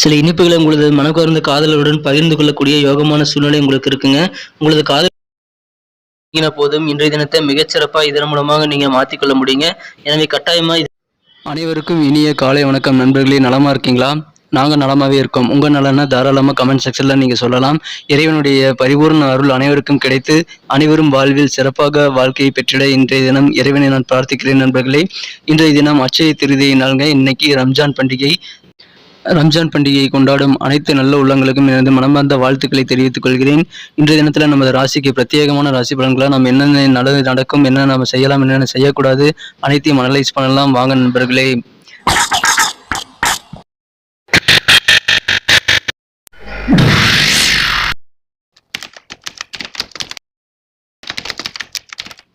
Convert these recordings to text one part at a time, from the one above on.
சில இனிப்புகளை உங்களது மனக்கவர்ந்த காதலருடன் பகிர்ந்து கொள்ளக்கூடிய யோகமான சூழ்நிலை உங்களுக்கு இருக்குங்க. உங்களது காதல் போதும். இன்றைய தினத்தை மிகச்சிறப்பாக இதன் மூலமாக நீங்க மாற்றிக்கொள்ள முடியுங்க. எனவே கட்டாயமா அனைவருக்கும் இனிய காலை வணக்கம் நண்பர்களே. நலமா இருக்கீங்களா? நாங்கள் நலமாவே இருக்கோம். உங்கள் நலனை தாராளமாக கமெண்ட் செக்ஷனில் நீங்கள் சொல்லலாம். இறைவனுடைய பரிபூர்ண அருள் அனைவருக்கும் கிடைத்து அனைவரும் வாழ்வில் சிறப்பாக வாழ்க்கையை பெற்றிட இன்றைய தினம் இறைவனை நான் பிரார்த்திக்கிறேன் நண்பர்களே. இன்றைய தினம் அச்சய திருதியை நாளுங்க இன்னைக்கு ரம்ஜான் பண்டிகை. ரம்ஜான் பண்டிகையை கொண்டாடும் அனைத்து நல்ல உள்ளங்களுக்கும் எனது மனமார்ந்த வாழ்த்துக்களை தெரிவித்துக் கொள்கிறேன். இன்றைய தினத்தில் நமது ராசிக்கு பிரத்யேகமான ராசி பலன்களாக நாம் என்னென்ன நல்லது நடக்கும் என்ன நம்ம செய்யலாம் என்னென்ன செய்யக்கூடாது அனைத்தையும் அனலைஸ் பண்ணலாம். வாங்க நண்பர்களே.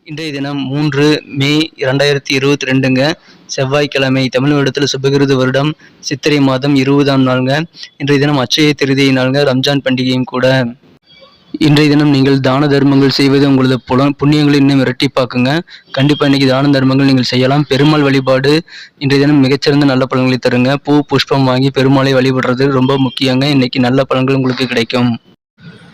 இன்றைய தினம் மூன்று மே இரண்டாயிரத்தி இருபத்தி ரெண்டுங்க. செவ்வாய்க்கிழமை தமிழ் வருடத்தில் சுபகிருது வருடம் சித்திரை மாதம் இருபதாம் நாளுங்க. இன்றைய தினம் அச்சய திருதியை நாளுங்க ரம்ஜான் பண்டிகையும் கூட. இன்றைய தினம் நீங்கள் தான தர்மங்கள் செய்வது உங்களது புல புண்ணியங்களை இன்னும் இரட்டிப்பாக்குங்க கண்டிப்பாக இன்னைக்கு தான தர்மங்கள் நீங்கள் செய்யலாம். பெருமாள் வழிபாடு இன்றைய தினம் மிகச்சிறந்த நல்ல பலன்களை தருங்க. பூ புஷ்பம் வாங்கி பெருமாளை வழிபடுறது ரொம்ப முக்கியங்க. இன்னைக்கு நல்ல பலன்கள் உங்களுக்கு கிடைக்கும்.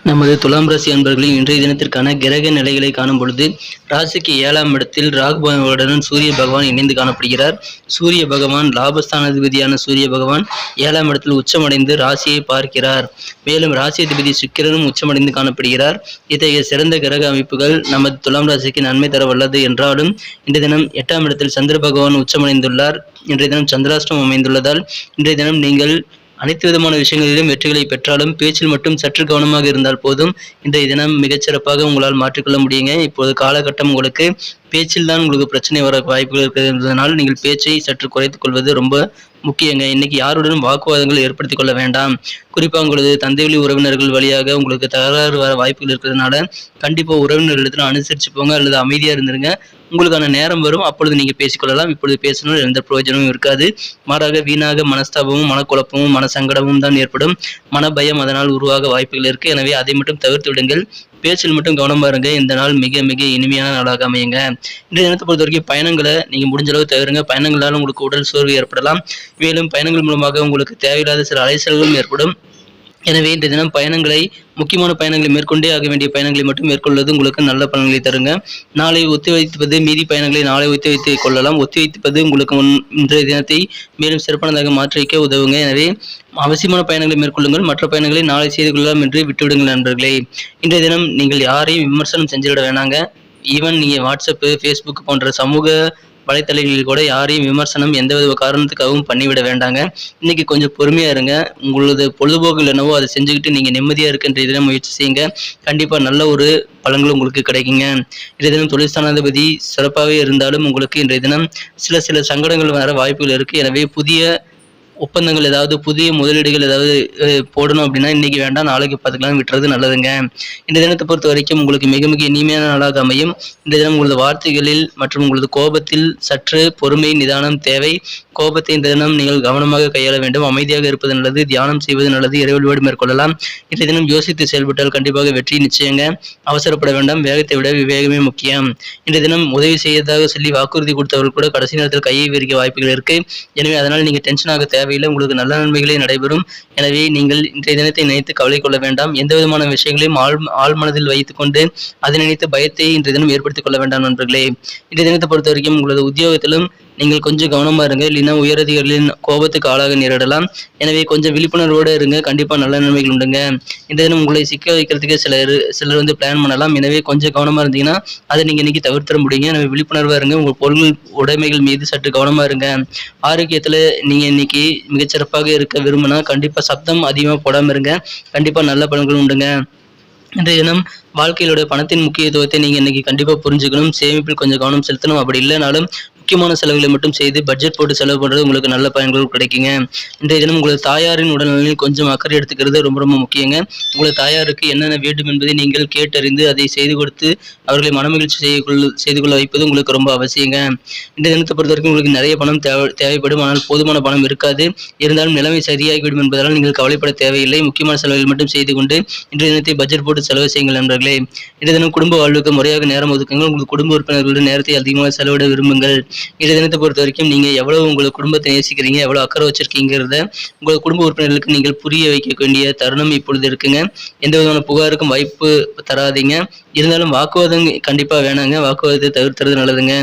நமது துலாம் ராசி அன்பர்களின் இன்றைய தினத்திற்கான கிரக நிலைகளை காணும் பொழுது ராசிக்கு ஏழாம் இடத்தில் ராகு பகவானுடன் சூரிய பகவான் இணைந்து காணப்படுகிறார். சூரிய பகவான் லாபஸ்தானாதிபதியான சூரிய பகவான் ஏழாம் இடத்தில் உச்சமடைந்து ராசியை பார்க்கிறார். மேலும் ராசி அதிபதி சுக்கிரனும் உச்சமடைந்து காணப்படுகிறார். இத்தகைய சிறந்த கிரக அமைப்புகள் நமது துலாம் ராசிக்கு நன்மை தர வல்லது என்றாலும் இன்றைய தினம் எட்டாம் இடத்தில் சந்திர பகவான் உச்சமடைந்துள்ளார். இன்றைய தினம் சந்திராஷ்டம் அமைந்துள்ளதால் இன்றைய தினம் நீங்கள் அனைத்து விதமான விஷயங்களிலும் வெற்றிகளை பெற்றாலும் பேச்சில் மட்டும் சற்று கவனமாக இருந்தால் போதும். இன்றைய தினம் மிகச்சிறப்பாக உங்களால் மாற்றிக்கொள்ள முடியுங்க. இப்போது காலகட்டம் உங்களுக்கு பேச்சில் தான் உங்களுக்கு பிரச்சனை வர வாய்ப்புகள் இருக்கிறதுனால நீங்கள் பேச்சை சற்று குறைத்துக் கொள்வது ரொம்ப முக்கியங்க. இன்னைக்கு யாருடனும் வாக்குவாதங்கள் ஏற்படுத்திக் கொள்ள வேண்டாம். குறிப்பாக உங்களது தந்தை வழி உறவினர்கள் வழியாக உங்களுக்கு தகராறு வர வாய்ப்புகள் இருக்கிறதுனால கண்டிப்பாக உறவினர்களிடத்தில் அனுசரிச்சு போங்க அல்லது அமைதியாக இருந்துருங்க. உங்களுக்கான நேரம் வரும். அப்பொழுது நீங்கள் பேசிக்கொள்ளலாம். இப்பொழுது பேசணும். எந்த பிரயோஜனமும் இருக்காது. மாறாக வீணாக மனஸ்தாபமும் மனக்குழப்பமும் மனசங்கடமும் தான் ஏற்படும். மனபயம் அதனால் உருவாக வாய்ப்புகள் இருக்குது எனவே அதை மட்டும் தவிர்த்து விடுங்கள். பேச்சில் மட்டும் கவனம் பாருங்க. இந்த நாள் மிக மிக இனிமையான நாளாக அமையுங்க. இன்றைய தினத்தை பொறுத்த வரைக்கும் பயணங்களை நீங்கள் முடிஞ்ச அளவு தவிருங்க. பயணங்களால் உங்களுக்கு உடல் சோர்வு ஏற்படலாம். மேலும் பயணங்கள் மூலமாக உங்களுக்கு தேவையில்லாத சில அலைச்சல்களும் ஏற்படும். எனவே இன்றைய தினம் பயணங்களை முக்கியமான பயணங்களை மேற்கொண்டே ஆக வேண்டிய பயணங்களை மட்டும் மேற்கொள்வது உங்களுக்கு நல்ல பலன்களை தருங்க. நாளை ஒத்திவைத்துப்பது மீதி பயணங்களை நாளை ஒத்திவைத்து கொள்ளலாம். ஒத்தி உங்களுக்கு முன் இன்றைய தினத்தை மேலும் சிறப்பானதாக மாற்றி வைக்க உதவுங்க. எனவே அவசியமான பயணங்களை மேற்கொள்ளுங்கள். மற்ற பயணங்களை நாளை செய்து கொள்ளலாம் என்று விட்டுவிடுங்கள் நண்பர்களே. இன்றைய தினம் நீங்கள் யாரையும் விமர்சனம் செஞ்சுவிட வேணாங்க. ஈவன் நீங்கள் வாட்ஸ்அப்பு ஃபேஸ்புக் போன்ற சமூக வலைத்தளங்களில் கூட யாரையும் விமர்சனம் எந்தவித காரணத்துக்காகவும் பண்ணிவிட வேண்டாங்க. இன்னைக்கு கொஞ்சம் பொறுமையா இருங்க. உங்களது பொழுதுபோக்கு என்னவோ அதை செஞ்சுக்கிட்டு நீங்க நிம்மதியா இருக்கின்ற இதில் முயற்சி செய்யுங்க. கண்டிப்பா நல்ல ஒரு பலன்கள் உங்களுக்கு கிடைக்குங்க. இன்றைய தினம் தொழில் ஸ்தானாதிபதி சிறப்பாகவே இருந்தாலும் உங்களுக்கு இன்றைய தினம் சில சில சங்கடங்கள் வர வாய்ப்புகள் இருக்கு. எனவே புதிய ஒப்பந்தங்கள் ஏதாவது புதிய முதலீடுகள் ஏதாவது போடணும் அப்படின்னா இன்னைக்கு வேண்டாம் நாளைக்கு பார்த்துக்கலாம் விட்டுறது நல்லதுங்க. இந்த தினத்தை பொறுத்த வரைக்கும் உங்களுக்கு மிக மிக இனிமையான நாளாக அமையும். இந்த தினம் உங்களது வார்த்தைகளில் மற்றும் உங்களது கோபத்தில் சற்று பொறுமை நிதானம் தேவை. கோபத்தை இந்த தினம் நீங்கள் கவனமாக கையாள வேண்டும். அமைதியாக இருப்பது நல்லது தியானம் செய்வது நல்லது இறைவழிபாடு மேற்கொள்ளலாம். இந்த தினம் யோசித்து செயல்பட்டால் கண்டிப்பாக வெற்றி நிச்சயங்க. அவசரப்பட வேண்டாம் வேகத்தை விட விவேகமே முக்கியம். இந்த தினம் உதவி செய்யறதாக சொல்லி வாக்குறுதி கொடுத்தவர்கள் கூட கடைசி நேரத்தில் கையை விரிக்க வாய்ப்புகள் இருக்கு. எனவே அதனால் நீங்கள் டென்ஷனாக தேவை தேவையில்லை உங்களுக்கு நல்ல நன்மைகளே நடைபெறும். எனவே நீங்கள் இன்றைய தினத்தை நினைத்து கவலை கொள்ள வேண்டாம். எந்த விதமான விஷயங்களையும் ஆழ் ஆழ் மனதில் வைத்துக்கொண்டு அதை நினைத்து பயத்தை இன்றைய தினம் ஏற்படுத்திக் கொள்ள வேண்டாம் நண்பர்களே. இன்றைய தினத்தை பொறுத்த வரைக்கும் உங்களது உத்தியோகத்திலும் நீங்கள் கொஞ்சம் கவனமாக இருங்க. இல்லைன்னா உயரதிகாரிகளின் கோபத்துக்கு ஆளாக நேரிடலாம். எனவே கொஞ்சம் விழிப்புணர்வோடு இருங்க. கண்டிப்பாக நல்ல நன்மைகள் உண்டுங்க. இந்த தினம் உங்களை சிக்க வைக்கிறதுக்கு சிலர் சிலர் வந்து பிளான் பண்ணலாம். எனவே கொஞ்சம் கவனமாக இருந்தீங்கன்னா அதை நீங்கள் இன்னைக்கு தவிர்த்திட முடியுங்க. எனவே விழிப்புணர்வாக இருங்க. உங்கள் பொருள் உடைமைகள் மீது சற்று கவனமாக இருங்க. ஆரோக்கியத்தில் நீங்கள் இன்னைக்கு மிகச்சிறப்பாக இருக்க விரும்பினா கண்டிப்பா சப்தம் அதிகமா போடாமல் இருங்க. கண்டிப்பா நல்ல பலன்கள் உண்டுங்க. இன்றைய தினம் வாழ்க்கையிலோட பணத்தின் முக்கியத்துவத்தை நீங்க இன்னைக்கு கண்டிப்பா புரிஞ்சுக்கணும். சேமிப்பில் கொஞ்சம் கவனம் செலுத்தணும். அப்படி இல்லைனாலும் முக்கியமான செலவுகளை மட்டும் செய்து பட்ஜெட் போட்டு செலவு பண்ணுறது உங்களுக்கு நல்ல பயன்கள் கிடைக்குங்க. இந்த தினம் உங்களது தாயாரின் உடல்நிலையில் கொஞ்சம் அக்கறை எடுத்துக்கிறது ரொம்ப ரொம்ப முக்கியங்க. உங்களது தாயாருக்கு என்னென்ன வேண்டும் என்பதை நீங்கள் கேட்டறிந்து அதை செய்து கொடுத்து அவர்களை மனமகிழ்ச்சி செய்து கொள்ள செய்து கொள்ள வைப்பது உங்களுக்கு ரொம்ப அவசியங்க. இந்த தினத்தை பொறுத்த வரைக்கும் உங்களுக்கு நிறைய பணம் தேவை தேவைப்படும். ஆனால் போதுமான பணம் இருக்காது. இருந்தாலும் நிலைமை சரியாகிவிடும் என்பதால் நீங்கள் கவலைப்பட தேவையில்லை. முக்கியமான செலவுகள் மட்டும் செய்து கொண்டு இன்றைய தினத்தை பட்ஜெட் போட்டு செலவு செய்யுங்கள் நண்பர்களே. இன்றைய தினம் குடும்ப வாழ்வுக்கு முறையாக நேரம் ஒதுக்குங்கள். உங்கள் குடும்ப உறுப்பினர்களுடன் நேரத்தை அதிகமாக செலவிட விரும்புங்கள். இன்றைய தினத்தை பொறுத்த வரைக்கும் நீங்கள் எவ்வளவு உங்கள் குடும்பத்தை நேசிக்கிறீங்க எவ்வளோ அக்கறை வச்சிருக்கீங்கிறத உங்கள் குடும்ப உறுப்பினர்களுக்கு நீங்கள் புரிய வைக்க வேண்டிய தருணம் இப்பொழுது இருக்குங்க. எந்த விதமான புகாருக்கும் வாய்ப்பு தராதீங்க. இருந்தாலும் வாக்குவாதம் கண்டிப்பாக வேணாங்க. வாக்குவாதத்தை தவிர்த்துறது நல்லதுங்க.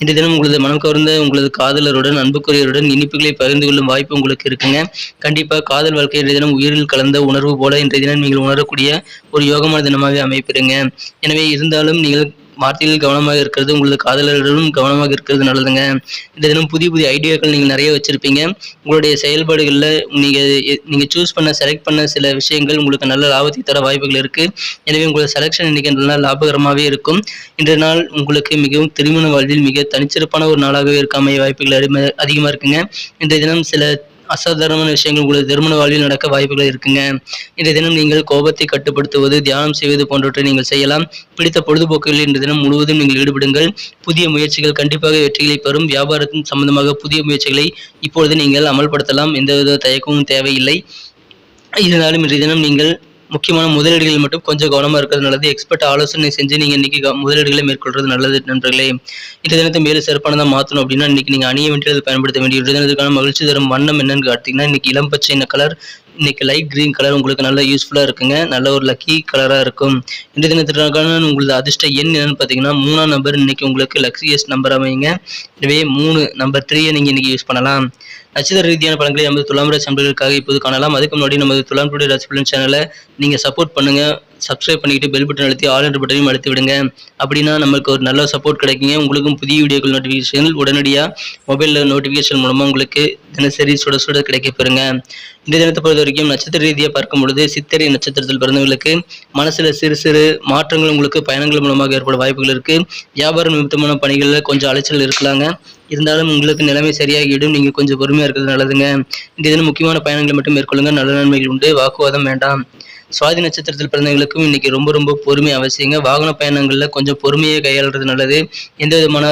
இன்றைய தினம் உங்களது மனம் கவர்ந்த உங்களது காதலருடன் அன்புக்குரியருடன் இனிப்புகளை பகிர்ந்து கொள்ளும் வாய்ப்பு உங்களுக்கு இருக்குங்க. கண்டிப்பாக காதல் வாழ்க்கை இன்றைய தினம் உயிரில் கலந்த உணர்வு போல இன்றைய தினம் நீங்கள் உணரக்கூடிய ஒரு யோகமான தினமாகவே அமைப்பிடுங்க. எனவே இருந்தாலும் நீங்கள் வார்த்தையில் கவனமாக இருக்கிறது உங்களது காதலர்களும் கவனமாக இருக்கிறது நல்லதுங்க. இந்த தினம் புதிய புதிய ஐடியாக்கள் நீங்கள் நிறைய வச்சுருப்பீங்க. உங்களுடைய செயல்பாடுகளில் நீங்கள் நீங்கள் சூஸ் பண்ண செலக்ட் பண்ண சில விஷயங்கள் உங்களுக்கு நல்ல லாபத்தை தர வாய்ப்புகள் இருக்குது எனவே உங்களோட செலெக்ஷன் இன்னைக்கு நல்லா லாபகரமாகவே இருக்கும். இன்றைய நாள் உங்களுக்கு மிகவும் திருமண வாழ்வில் மிக தனிச்சிறப்பான ஒரு நாளாகவே இருக்க அமைய வாய்ப்புகள் அதிகமாக இருக்குங்க. இன்றைய தினம் சில அசாதாரணமான விஷயங்கள் உங்களது திருமண வாழ்வில் நடக்க வாய்ப்புகள் இருக்குங்க. இன்றைய தினம் நீங்கள் கோபத்தை கட்டுப்படுத்துவது தியானம் செய்வது போன்றவற்றை நீங்கள் செய்யலாம். பிடித்த பொழுதுபோக்குகளில் இன்றைய தினம் முழுவதும் நீங்கள் ஈடுபடுங்கள். புதிய முயற்சிகள் கண்டிப்பாக வெற்றிகளை பெறும் வியாபாரத்தின் சம்பந்தமாக புதிய முயற்சிகளை இப்பொழுது நீங்கள் அமல்படுத்தலாம். எந்தவித தயக்கமும் தேவையில்லை. இருந்தாலும் இன்றைய தினம் நீங்கள் முக்கியமான முதலீடுகள் மட்டும் கொஞ்சம் கவனமாக இருக்கிறது நல்லது. எக்ஸ்பர்ட் ஆலோசனை செஞ்சு நீங்கள் இன்னைக்கு முதலீடுகளை மேற்கொள்வது நல்லது நண்பர்களே. இந்த தினத்தை மேலும் சிறப்பானதாக மாற்றணும் அப்படின்னா இன்னைக்கு நீங்கள் அணிய வேண்டியது பயன்படுத்த வேண்டிய தினத்துக்கான மகிழ்ச்சி தரும் வண்ணம் என்னன்னு பார்த்தீங்கன்னா இன்னைக்கு இளம்பச்சை கலர் இன்றைக்கி லைட் க்ரீன் கலர் உங்களுக்கு நல்ல யூஸ்ஃபுல்லாக இருக்குங்க. நல்ல ஒரு லக்கி கலராக இருக்கும். இந்த தினத்திற்கான உங்களது அதிர்ஷ்ட எண் என்னென்னு பார்த்தீங்கன்னா மூணாம் நம்பர் இன்னைக்கு உங்களுக்கு லக்ஸியஸ் நம்பர் அமையுங்க. எனவே மூணு நம்பர் த்ரீயை நீங்கள் இன்றைக்கி யூஸ் பண்ணலாம். நட்சத்திர ரீதியான பலன்களை நமது துலாம் ராசி இப்போது காணலாம். அதுக்கு முன்னாடி நமது துலாம் டுடே ராசி சேனலை நீங்கள் சப்போர்ட் பண்ணுங்கள் சப்ஸ்கிரைப் பண்ணிக்கிட்டு பெல் பட்டன் அழுத்தி ஆல் என்ற பட்டனையும் அழுத்தி விடுங்க. அப்படின்னா நமக்கு ஒரு நல்ல சப்போர்ட் கிடைக்குங்க. உங்களுக்கும் புதிய வீடியோக்கள் நோட்டிஃபிகேஷன் உடனடியாக மொபைலில் நோட்டிஃபிகேஷன் மூலமாக உங்களுக்கு தினசரி சுட சுட கிடைக்க பெறுங்க. இந்த தினத்தை பொறுத்த வரைக்கும் நட்சத்திர ரீதியாக பார்க்கும் பொழுது சித்திரை நட்சத்திரத்தில் பிறந்தவர்களுக்கு மனசில் சிறு சிறு மாற்றங்கள் உங்களுக்கு பயணங்கள் மூலமாக ஏற்படும் வாய்ப்புகள் இருக்குது வியாபாரம் நிமித்தமான பணிகளில் கொஞ்சம் அலைச்சல் இருக்கலாங்க. இருந்தாலும் உங்களுக்கு நிலைமை சரியாகிவிடும். நீங்கள் கொஞ்சம் பொறுமையாக இருக்கிறது நல்லதுங்க. இந்த தினம் முக்கியமான பயணங்களை மட்டும் மேற்கொள்ளுங்க. நல்ல நன்மைகள் உண்டு. வாக்குவாதம் வேண்டாம். சுவாதி நட்சத்திரத்தில் பிறந்தவங்களுக்கும் இன்னைக்கு ரொம்ப ரொம்ப பொறுமை அவசியங்க. வாகன பயணங்களில் கொஞ்சம் பொறுமையை கையாளுறது நல்லது. எந்த விதமான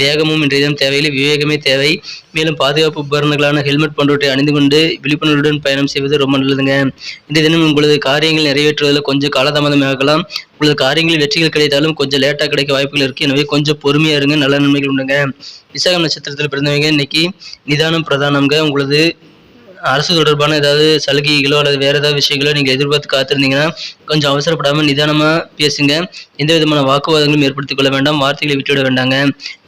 வேகமும் இன்றைய தினம் தேவையில்லை. விவேகமே தேவை. மேலும் பாதுகாப்பு உபகரணங்களான ஹெல்மெட் போன்றவற்றை அணிந்து கொண்டு விழிப்புணர்வுடன் பயணம் செய்வது ரொம்ப நல்லதுங்க. இந்த தினம் உங்களது காரியங்கள் நிறைவேற்றுவதில் கொஞ்சம் காலதாமதம் ஆகலாம். உங்களது காரியங்களில் வெற்றிகள் கிடைத்தாலும் கொஞ்சம் லேட்டாக கிடைக்க வாய்ப்புகள் இருக்குது எனவே கொஞ்சம் பொறுமையாக இருங்க. நல்ல நன்மைகள் உண்டுங்க. விசாகம் நட்சத்திரத்தில் பிறந்தவங்க இன்னைக்கு நிதானம் பிரதானம்ங்க. உங்களது அரசு தொடர்பான ஏதாவது சலுகைகளோ அல்லது வேறு ஏதாவது விஷயங்களோ நீங்கள் எதிர்பார்த்து காத்திருந்தீங்கன்னா கொஞ்சம் அவசரப்படாமல் நிதானமாக பேசுங்க. எந்த விதமான வாக்குவாதங்களும் ஏற்படுத்திக் கொள்ள வேண்டாம். வார்த்தைகளை விட்டுவிட வேண்டாங்க.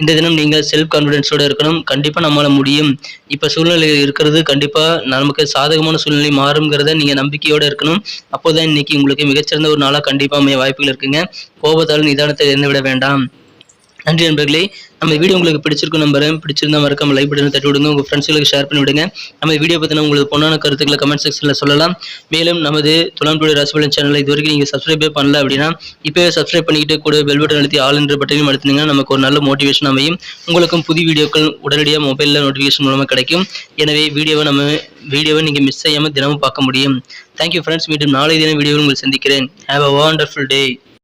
இந்த தினம் நீங்கள் செல்ஃப் கான்ஃபிடென்ஸோடு இருக்கணும். கண்டிப்பாக நம்மளால் முடியும். இப்போ சூழ்நிலை இருக்கிறது கண்டிப்பாக நமக்கு சாதகமான சூழ்நிலை மாறுங்கிறத நீங்கள் நம்பிக்கையோடு இருக்கணும். அப்போதான் இன்னைக்கு உங்களுக்கு மிகச்சிறந்த ஒரு நாளாக கண்டிப்பாக அமைய வாய்ப்புகள் இருக்குங்க. கோபத்தால் நிதானத்தை இருந்து விட வேண்டாம். நன்றி நண்பர்களே. நம்ம வீடியோ உங்களுக்கு பிடிச்சிருக்கும் நம்புறேன். பிடிச்சிருந்தா மறக்காம லைக் பட்டனை தட்டி விடுங்க. உங்கள் ஃப்ரெண்ட்ஸ்களுக்கு ஷேர் பண்ணி விடுங்க. நம்ம வீடியோ பற்றின உங்களுக்கு பொண்ணான கருத்துக்களை கமெண்ட் செக்ஷனில் சொல்லலாம். மேலும் நமது துலாம் டுடே ராசிபலன் சேனலை இது வரைக்கும் நீங்கள் சப்ஸ்கிரைபே பண்ணல அப்படின்னா இப்போவே சப்ஸ்கிரைப் பண்ணிக்கிட்டு கூட பெல் பட்டன் அழுத்தி ஆல் என்ற பட்டனையும் அழுத்தினீங்கன்னா நமக்கு ஒரு நல்ல மோட்டிவேஷன் அமையும். உங்களுக்கும் புதிய வீடியோக்கள் உடனடியாக மொபைலில் நோட்டிஃபிகேஷன் மூலமாக கிடைக்கும். எனவே வீடியோவை நம்ம வீடியோவை நீங்கள் மிஸ் செய்யாமல் தினமும் பார்க்க முடியும். தேங்க்யூ ஃப்ரெண்ட்ஸ் மீண்டும் நாளை தினம் வீடியோவில் உங்களை சந்திக்கிறேன். Have a wonderful day